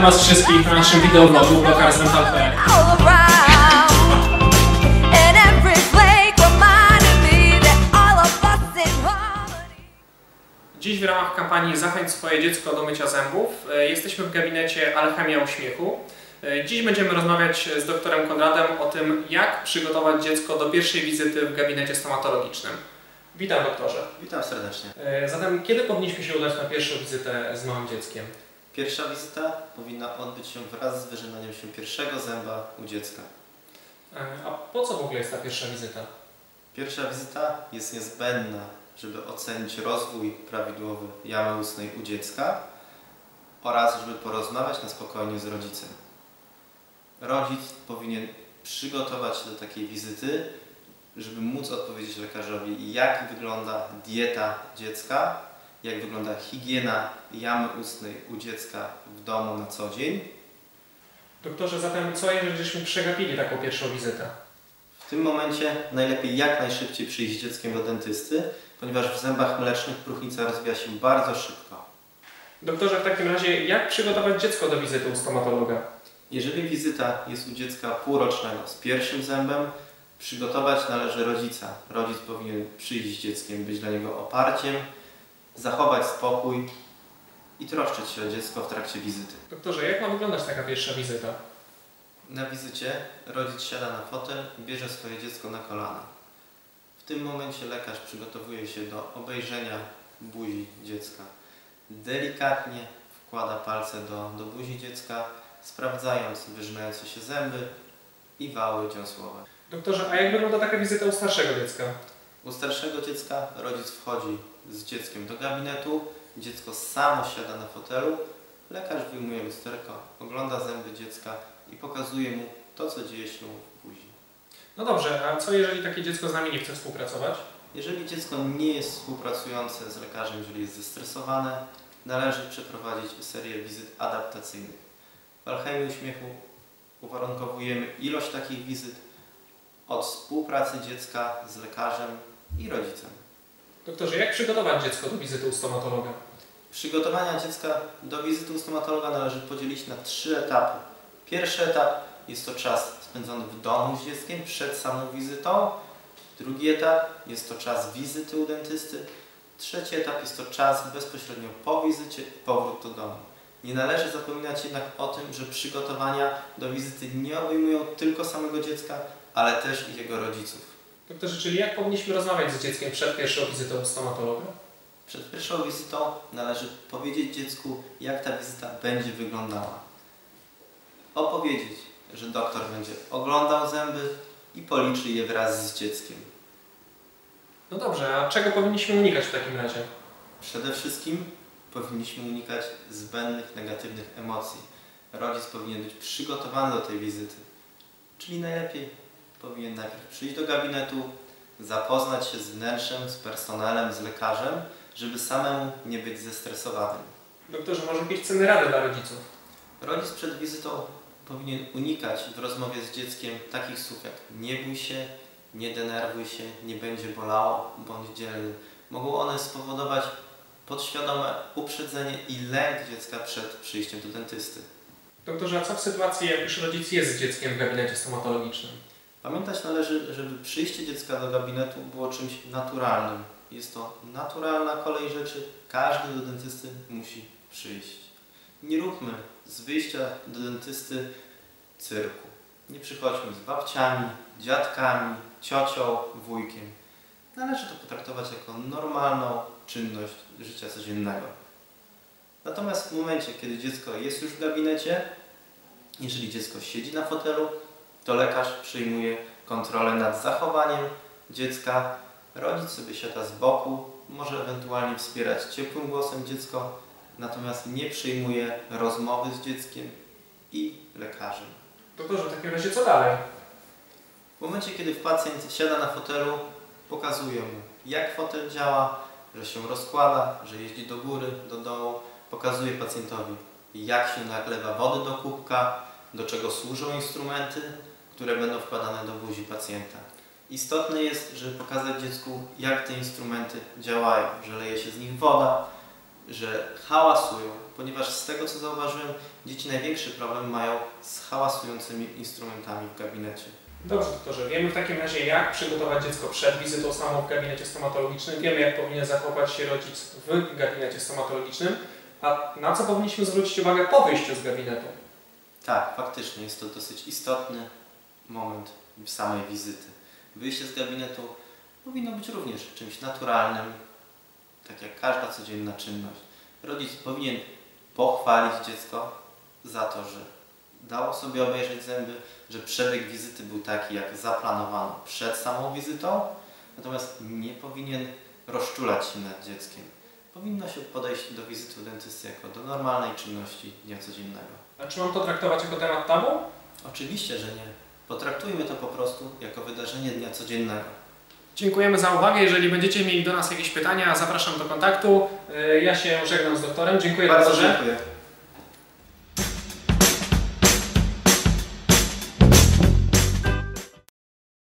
Witam Was wszystkich na naszym wideoblogu. Dziś w ramach kampanii Zachęć swoje dziecko do mycia zębów e, jesteśmy w gabinecie Alchemia Uśmiechu. E, Dziś będziemy rozmawiać z doktorem Konradem o tym, jak przygotować dziecko do pierwszej wizyty w gabinecie stomatologicznym. Witam doktorze. Witam serdecznie. E, Zatem kiedy powinniśmy się udać na pierwszą wizytę z małym dzieckiem? Pierwsza wizyta powinna odbyć się wraz z wyrzynaniem się pierwszego zęba u dziecka. E, A po co w ogóle jest ta pierwsza wizyta? Pierwsza wizyta jest niezbędna, żeby ocenić rozwój prawidłowy jamy ustnej u dziecka oraz żeby porozmawiać na spokojnie z rodzicem. Rodzic powinien przygotować się do takiej wizyty, żeby móc odpowiedzieć lekarzowi, jak wygląda dieta dziecka, jak wygląda higiena jamy ustnej u dziecka w domu na co dzień. Doktorze, zatem co jeżeli żeśmy przegapili taką pierwszą wizytę? W tym momencie najlepiej jak najszybciej przyjść z dzieckiem do dentysty, ponieważ w zębach mlecznych próchnica rozwija się bardzo szybko. Doktorze, w takim razie jak przygotować dziecko do wizyty u stomatologa? Jeżeli wizyta jest u dziecka półrocznego z pierwszym zębem, przygotować należy rodzica. Rodzic powinien przyjść z dzieckiem, być dla niego oparciem, zachować spokój i troszczyć się o dziecko w trakcie wizyty. Doktorze, jak ma wyglądać taka pierwsza wizyta? Na wizycie rodzic siada na fotel i bierze swoje dziecko na kolana. W tym momencie lekarz przygotowuje się do obejrzenia buzi dziecka. Delikatnie wkłada palce do, do buzi dziecka, sprawdzając wyżynające się zęby i wały dziąsłowe. Doktorze, a jak wygląda taka wizyta u starszego dziecka? U starszego dziecka rodzic wchodzi z dzieckiem do gabinetu, dziecko samo siada na fotelu, lekarz wyjmuje lusterko, ogląda zęby dziecka i pokazuje mu to, co dzieje się w buzi. No dobrze, a co jeżeli takie dziecko z nami nie chce współpracować? Jeżeli dziecko nie jest współpracujące z lekarzem, jeżeli jest zestresowane, należy przeprowadzić serię wizyt adaptacyjnych. W Alchemii Uśmiechu uwarunkowujemy ilość takich wizyt od współpracy dziecka z lekarzem i rodzicem. Doktorze, jak przygotować dziecko do wizyty u stomatologa? Przygotowania dziecka do wizyty u stomatologa należy podzielić na trzy etapy. Pierwszy etap jest to czas spędzony w domu z dzieckiem przed samą wizytą. Drugi etap jest to czas wizyty u dentysty. Trzeci etap jest to czas bezpośrednio po wizycie powrót do domu. Nie należy zapominać jednak o tym, że przygotowania do wizyty nie obejmują tylko samego dziecka, ale też i jego rodziców. Doktorze, czyli jak powinniśmy rozmawiać z dzieckiem przed pierwszą wizytą stomatologa? Przed pierwszą wizytą należy powiedzieć dziecku, jak ta wizyta będzie wyglądała. Opowiedzieć, że doktor będzie oglądał zęby i policzy je wraz z dzieckiem. No dobrze, a czego powinniśmy unikać w takim razie? Przede wszystkim powinniśmy unikać zbędnych negatywnych emocji. Rodzic powinien być przygotowany do tej wizyty. Czyli najlepiej powinien najpierw przyjść do gabinetu, zapoznać się z wnętrzem, z personelem, z lekarzem, żeby samemu nie być zestresowanym. Doktorze, może jakieś ceny rady dla rodziców? Rodzic przed wizytą powinien unikać w rozmowie z dzieckiem takich słów jak nie bój się, nie denerwuj się, nie będzie bolało, bądź dzielny. Mogą one spowodować podświadome uprzedzenie i lęk dziecka przed przyjściem do dentysty. Doktorze, a co w sytuacji, jak już rodzic jest z dzieckiem w gabinecie stomatologicznym? Pamiętać należy, żeby przyjście dziecka do gabinetu było czymś naturalnym. Jest to naturalna kolej rzeczy. Każdy do dentysty musi przyjść. Nie róbmy z wyjścia do dentysty cyrku. Nie przychodźmy z babciami, dziadkami, ciocią, wujkiem. Należy to potraktować jako normalną czynność życia codziennego. Natomiast w momencie, kiedy dziecko jest już w gabinecie, jeżeli dziecko siedzi na fotelu, to lekarz przyjmuje kontrolę nad zachowaniem dziecka. Rodzic sobie siada z boku, może ewentualnie wspierać ciepłym głosem dziecko, natomiast nie przyjmuje rozmowy z dzieckiem i lekarzem. Doktorze, w takim razie co dalej? W momencie, kiedy pacjent siada na fotelu, pokazuje mu, jak fotel działa, że się rozkłada, że jeździ do góry, do dołu. Pokazuje pacjentowi, jak się naglewa wody do kubka, do czego służą instrumenty, które będą wkładane do buzi pacjenta. Istotne jest, żeby pokazać dziecku, jak te instrumenty działają, że leje się z nich woda, że hałasują, ponieważ z tego co zauważyłem, dzieci największy problem mają z hałasującymi instrumentami w gabinecie. Dobrze, doktorze. Wiemy w takim razie, jak przygotować dziecko przed wizytą samą w gabinecie stomatologicznym. Wiemy, jak powinien zachować się rodzic w gabinecie stomatologicznym. A na co powinniśmy zwrócić uwagę po wyjściu z gabinetu? Tak, faktycznie jest to dosyć istotny moment samej wizyty. Wyjście z gabinetu powinno być również czymś naturalnym, tak jak każda codzienna czynność. Rodzic powinien pochwalić dziecko za to, że dało sobie obejrzeć zęby, że przebieg wizyty był taki, jak zaplanowano przed samą wizytą, natomiast nie powinien rozczulać się nad dzieckiem. Powinno się podejść do wizyty u dentysty jako do normalnej czynności dnia codziennego. A czy mam to traktować jako temat tabu? Oczywiście, że nie. Potraktujmy to po prostu jako wydarzenie dnia codziennego. Dziękujemy za uwagę. Jeżeli będziecie mieli do nas jakieś pytania, zapraszam do kontaktu. Yy, Ja się żegnam z doktorem. Dziękuję Bardzo doktorze. dziękuję.